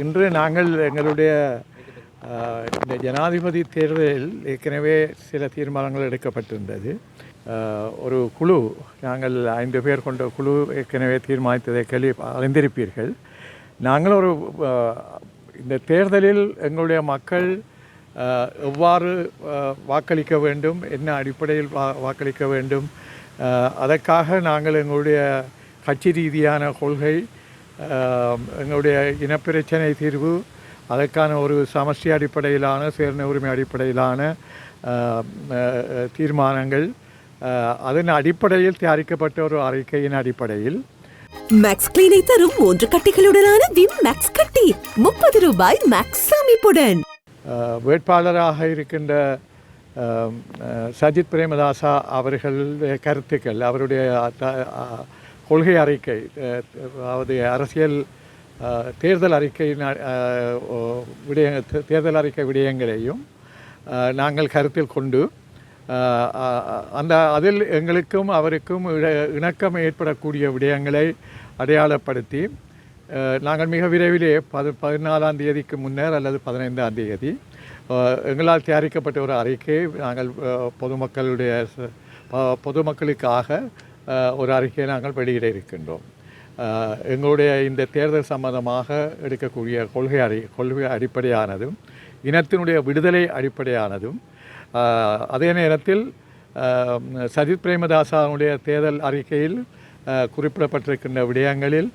இன்று நாங்கள் எங்களுடைய இந்த ஜனாதிபதி தேர்தலில் ஏற்கனவே சில தீர்மானங்கள் எடுக்கப்பட்டிருந்தது. ஒரு குழு நாங்கள் ஐந்து பேர் கொண்ட குழு ஏற்கனவே தீர்மானித்ததை கேள்வி அறிந்திருப்பீர்கள். நாங்கள் ஒரு இந்த தேர்தலில் எங்களுடைய மக்கள் எவ்வாறு வாக்களிக்க வேண்டும் என்ன அடிப்படையில் வா வாக்களிக்க வேண்டும் அதற்காக நாங்கள் எங்களுடைய கட்சி ரீதியான கொள்கை எங்களுடைய இனப்பிரச்சனை தீர்வு அதற்கான ஒரு சமஷ்டி அடிப்படையிலான சேர்ந்த உரிமை அடிப்படையிலான தீர்மானங்கள் அதன் அடிப்படையில் தயாரிக்கப்பட்ட ஒரு அறிக்கையின் அடிப்படையில். மேக்ஸ் கிளீனை தரும் மூன்று கட்டிகளுடனான விம் மேக்ஸ் கட்டி முப்பது ரூபாய் மேக்ஸ் சேமிப்புடன். அஹ், வேட்பாளராக இருக்கின்ற சஜித் பிரேமதாசா அவர்களுடைய கருத்துக்கள் அவருடைய கொள்கை அறிக்கை அதாவது அரசியல் தேர்தல் அறிக்கையின் விடய தேர்தல் அறிக்கை விடயங்களையும் நாங்கள் கருத்தில் கொண்டு அந்த அதில் எங்களுக்கும் அவருக்கும் இணக்கம் ஏற்படக்கூடிய விடயங்களை அடையாளப்படுத்தி நாங்கள் மிக விரைவிலே பது பதினாலாம் தேதிக்கு முன்னர் அல்லது பதினைந்தாம் தேதி எங்களால் தயாரிக்கப்பட்ட ஒரு அறிக்கையை நாங்கள் பொதுமக்களுடைய பொதுமக்களுக்காக ஒரு அறிக்கையை நாங்கள் வெளியிட இருக்கின்றோம். எங்களுடைய இந்த தேர்தல் சம்பந்தமாக எடுக்கக்கூடிய கொள்கை அடி கொள்கை அடிப்படையானதும் இனத்தினுடைய விடுதலை அடிப்படையானதும் அதே நேரத்தில் சஜித் பிரேமதாசாவுடைய தேர்தல் அறிக்கையில் குறிப்பிடப்பட்டிருக்கின்ற விடயங்களில்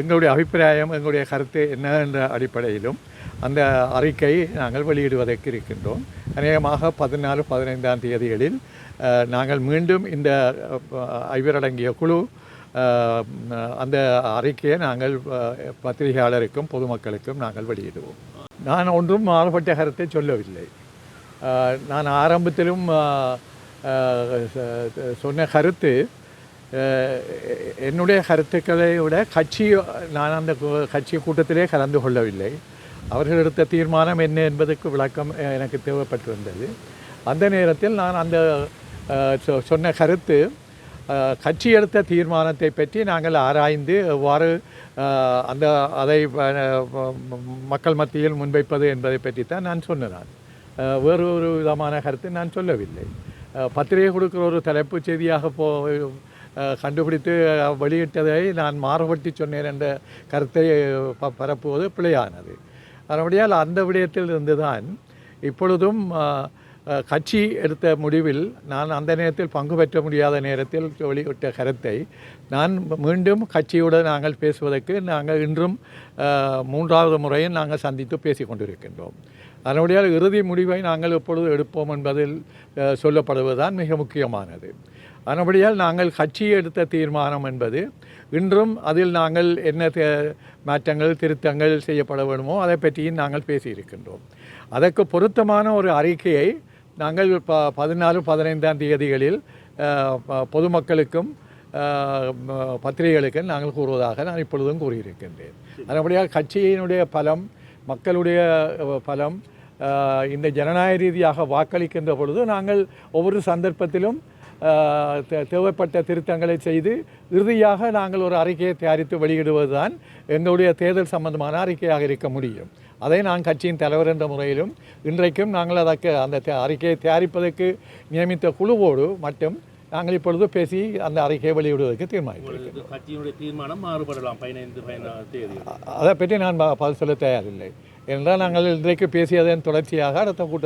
எங்களுடைய அபிப்பிராயம் எங்களுடைய கருத்து என்ன என்ற அடிப்படையிலும் அந்த அறிக்கை நாங்கள் வெளியிடுவதற்கு இருக்கின்றோம். அநேகமாக பதினாலு பதினைந்தாம் தேதிகளில் நாங்கள் மீண்டும் இந்த ஐவரடங்கிய குழு அந்த அறிக்கையை நாங்கள் பத்திரிகையாளருக்கும் பொதுமக்களுக்கும் நாங்கள் வெளியிடுவோம். நான் ஒன்றும் மாறுபட்ட கருத்தை சொல்லவில்லை. நான் ஆரம்பத்திலும் சொன்ன கருத்து என்னுடைய கருத்துக்களை விட கட்சி நான் அந்த கட்சி கூட்டத்திலே கலந்து கொள்ளவில்லை. அவர்கள் எடுத்த தீர்மானம் என்ன என்பதற்கு விளக்கம் எனக்கு எனக்கு தேவைப்பட்டிருந்தது அந்த நேரத்தில் நான் அந்த சொ- சொன்ன கருத்து கட்சி எடுத்த தீர்மானத்தை பற்றி நாங்கள் ஆராய்ந்து எவ்வாறு அந்த அதை மக்கள் மத்தியில் முன்வைப்பது என்பதை பற்றி தான் நான் சொன்னேன். வேறு ஒரு விதமான கருத்து நான் சொல்லவில்லை. பத்திரிகை கொடுக்குற ஒரு தலைப்புச் செய்தியாக போ கண்டுபிடித்து வெளியிட்டதை நான் மாறுபட்டி சொன்னேன் என்ற கருத்தை ப- பரப்புவது பிழையானது. அதனுடையால் அந்த விடயத்தில் இருந்து தான் இப்பொழுதும் கட்சி எடுத்த முடிவில் நான் அந்த நேரத்தில் பங்கு பெற்ற முடியாத நேரத்தில் வெளியிட்ட கருத்தை நான் மீண்டும் கட்சியுடன் நாங்கள் பேசுவதற்கு நாங்கள் இன்றும் மூன்றாவது முறையும் நாங்கள் சந்தித்து பேசிக் கொண்டிருக்கின்றோம். அதனுடைய இறுதி முடிவை நாங்கள் எப்பொழுது எடுப்போம் என்பதில் சொல்லப்படுவதுதான் மிக முக்கியமானது. அதன்படியால் நாங்கள் கட்சி எடுத்த தீர்மானம் என்பது இன்றும் அதில் நாங்கள் என்ன தே- மாற்றங்கள் திருத்தங்கள் செய்யப்பட வேண்டுமோ அதை பற்றியும் நாங்கள் பேசியிருக்கின்றோம். அதற்கு பொருத்தமான ஒரு அறிக்கையை நாங்கள் ப பதினாலு பதினைந்தாம் தேதிகளில் பொதுமக்களுக்கும் பத்திரிகைகளுக்கும் நாங்கள் கூறுவதாக நான் இப்பொழுதும் கூறியிருக்கின்றேன். அதன்படியாக கட்சியினுடைய பலம் மக்களுடைய பலம் இந்த ஜனநாயக ரீதியாக வாக்களிக்கின்ற பொழுது நாங்கள் ஒவ்வொரு சந்தர்ப்பத்திலும் தேவைப்பட்ட திருத்தங்களை செய்து இறுதியாக நாங்கள் ஒரு அறிக்கையை தயாரித்து வெளியிடுவதுதான் எங்களுடைய தேர்தல் சம்பந்தமான அறிக்கையாக இருக்க முடியும். அதை நான் கட்சியின் தலைவர் என்ற முறையிலும் இன்றைக்கும் நாங்கள் அதற்கு அந்த அறிக்கையை தயாரிப்பதற்கு நியமித்த குழுவோடு மட்டும் நாங்கள் இப்பொழுது பேசி அந்த அறிக்கையை வெளியிடுவதற்கு தீர்மானித்திருக்கிறோம். கட்சியினுடைய தீர்மானம் மாறுபடலாம் பதினைந்து பதினாறு தேதி. அதை பற்றி நான் பதில் சொல்ல தயாரில்லை. என்றால் நாங்கள் இன்றைக்கு பேசியதன் தொடர்ச்சியாக அடுத்த கூட்டத்தில்